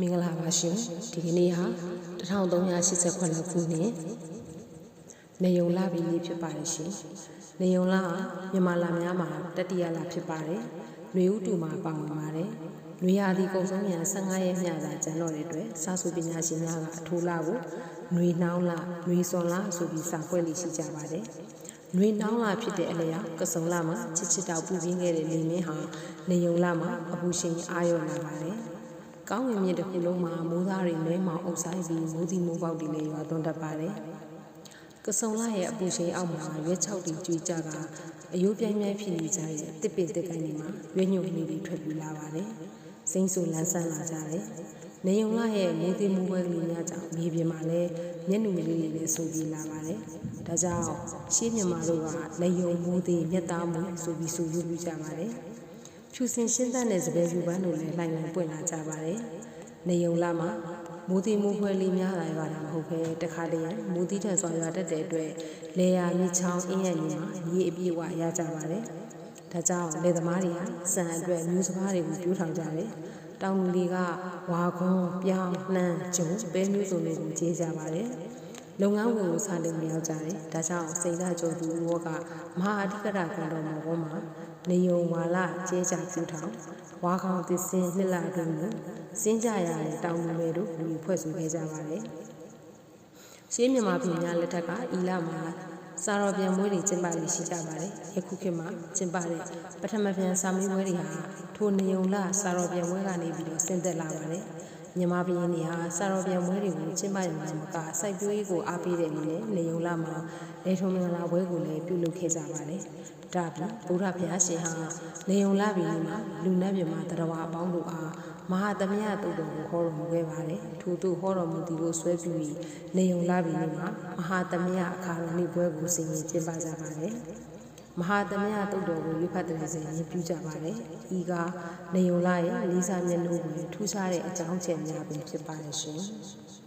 မင်္ဂလာပါရှင်ဒီကနေ့ဟာ1389ခုနှစ်နေုံလပြည်လေးဖြစ်ပါတယ်ရှင်နေုံလဟာမြန်မာလများမှာတတိယလဖြစ်ပါတယ်နှွေဥတူမှာပါဝင်ပါတယ်နှွေရာသီကုန်ဆုံးမြန်15ရက်မြသာကျန်တော့တဲ့အတွက်စာစုပညာရှင်များကအထူးလကိုနှွေနှောင်းလနှွေစွန်လဆိုပြီးစာပွဲလေးရှိကြပါတယ်နှွေနှောင်းလာဖြစ်တဲ့အလျောက်ကစုံလာမှာချစ်ချစ်တောက်ပူပင်းခဲ့တဲ့နေမင်းဟာနေုံလာမှာအပူရှင်အာရုံလာပါတယ် ကောင်းကင်မြစ်တစ်ခုလုံးမှာမိုးသားတွေမဲမောင်အုပ်ဆိုင်ပြီးမိုးသီးမိုးပေါက်တွေလည်းရွာသွန်းတတ်ပါတယ်။ကစုံလာရဲ့အပူရှင်အောက်မှာရွက်ချောက်တွေကျွေးကြတာအယိုးပြိုင်ပြိုင်ဖြစ်နေကြတဲ့တစ်ပင်တစ်ကိုင်းတွေမှာရွက်ညှို့နေပြီးထွက်ပြီးလာပါတယ်။စိမ့်ဆူလန်းဆန်းလာကြတယ်။နေယုံလာရဲ့မိုးသီးမိုးပွဲကလေးများကြောင့်မြေပြင်မှာလည်းမျက်နှာလေးတွေလည်းဆိုပြီးလာပါတယ်။ဒါကြောင့်ရှေးမြန်မာတို့ကလက်ယုံမိုးသီးမျက်သားမှုဆိုပြီးဆိုယူပြကြပါတယ်။ ဖြူစင်ရှင်းသတ်တဲ့စပယ်စုပန်းတို့လည်းလှိုင်လှိုင်ပွင့်လာကြပါတယ်။နေယုံလာမှာမိုးသီးမိုးဖွဲလေးများလာရတာမဟုတ်ပဲတခါတည်းမိုးသီးထန်စွာရွာတတ်တဲ့အတွက်လေယာမြချောင်းအင်းရညမှာရေအပြည့်ဝရကြပါတယ်။ဒါကြောင့်လေသမားတွေကစံအတွက်မျိုးစကားတွေကိုကျိုးထောင်ကြတယ်။တောင်လူတွေကဝါခွန်ပြောင်းနှမ်းကျုံပဲမျိုးစုံတွေကိုကြေးကြပါတယ်။ လုပ်ငန်းဝင်ကိုစတင်မြောက်ကြတယ်။ဒါကြောင့်စိန်သာကျော်သူဘောကမဟာအဓိကရကံတော်မှာဘောမှာနေယုံဝါလာကျဲကြကျူထောင်ဝါခေါင်သစ်စင်းနှစ်လအတွင်းကိုစင်းကြရတဲ့တောင်လူတွေတို့လူဖွဲ့စုခဲ့ကြပါတယ်။ရှေးမြန်မာပြည်များလက်ထက်ကဤလမှာစာတော်ပြန်မွေးတွေကျင်းပလို့ရှိကြပါတယ်။ယခုခေတ်မှာကျင်းပတဲ့ပထမပြန်စာမေးပွဲတွေဟာထိုနေုံလစာတော်ပြန်မွေးကနေပြီးတော့ဆင်းသက်လာပါတယ်။ မြန်မာပြည်နေဟာစာတော်ပြန်မွေးတွေကိုကျင်းပရမှာမကစိုက်ပျိုးရေးကိုအားပေးတဲ့အနေနဲ့နေုံလမှာလေထုံမင်္ဂလာပွဲကိုလည်းပြုလုပ်ခဲ့ကြပါတယ်။ဒါပြင်ဘုရားဖျားရှင်ဟာနေုံလပြည်မှာလူနတ်မြမတရားဝအပေါင်းတို့အားမဟာသမယတုတ်တော်ကိုဟောတော်မူခဲ့ပါတယ်။ထို့သူဟောတော်မူသည်ကိုဆွဲပြီးပြီးနေုံလပြည်မှာမဟာသမယအခါတော်နေ့ပွဲကိုဆင်ရင်ကျင်းပကြပါတယ်။ မဟာသမယတုတ်တော်ကိုရွတ်ဖတ်တဲ့စဉ်ရင်ပြုကြပါတယ်။ဤကနေုံလရဲ့လေးစားမျက်နှာကိုထူးခြားတဲ့အကြောင်းချက်များပင်ဖြစ်ပါတယ်ရှင်။